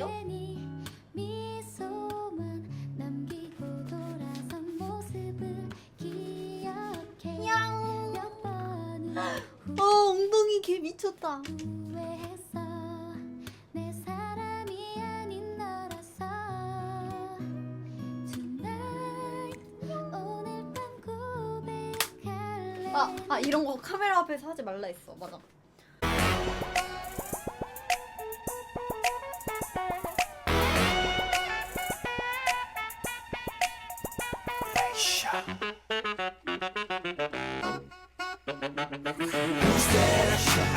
볼게요. 어 엉덩이 개 미쳤다. 아, 아 이런 거 카메라 앞에서 하지 말라 했어. 맞아.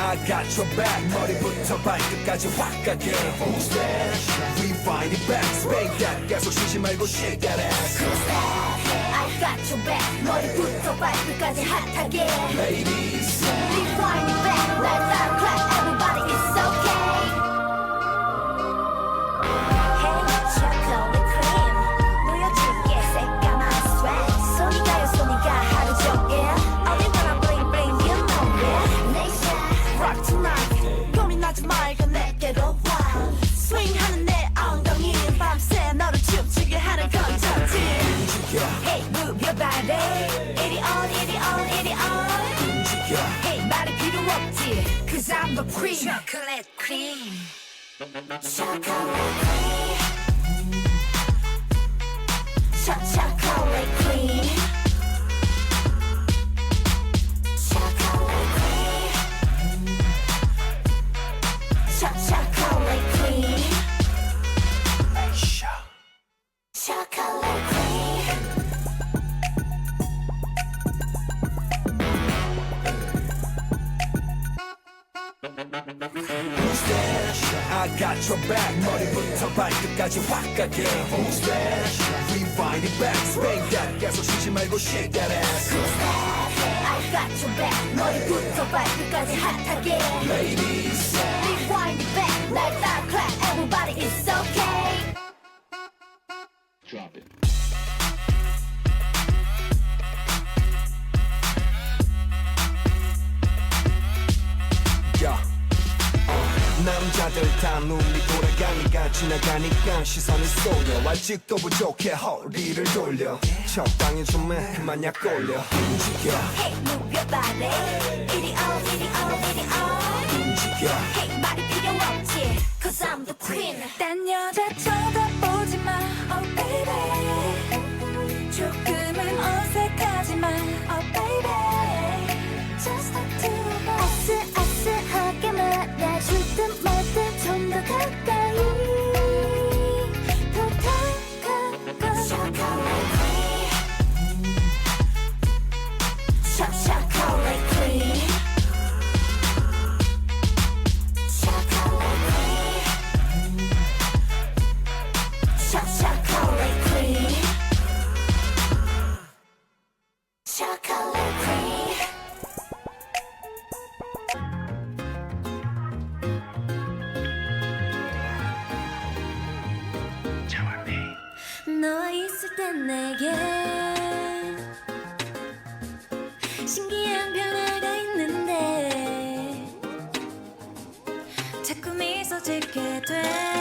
I got your back 머리부터 발끝까지 확 가게 Who's that? Rewind it back Spank that 계속 쉬지 말고 shake that ass I got your back 머리부터 발끝까지 핫하게 Ladies 없지. Cause I'm the queen. Chocolate cream. Chocolate cream. Cho- Chocolate cream. Who's that? I got your back 머리부터 발끝까지 확 가게 Who's that? Rewind it back Spank that 계속 쉬지 말고 shake that ass I got your back 머리부터 발끝까지 핫하게 Ladies Rewind 다 눈이 돌아가니까 지나가니까 시선이 쏠려. 아직도 부족해 허리를 돌려. 적당히 좀해 그만 약 올려. 움직여. Hey move your body. 이리 on 이리 on 이리 on 움직여. Hey 말이 필요 없지. Cause I'm the queen 딴 여자 쳐다 너 있을 땐 내게 신기한 변화가 있는데 자꾸 미소 짓게 돼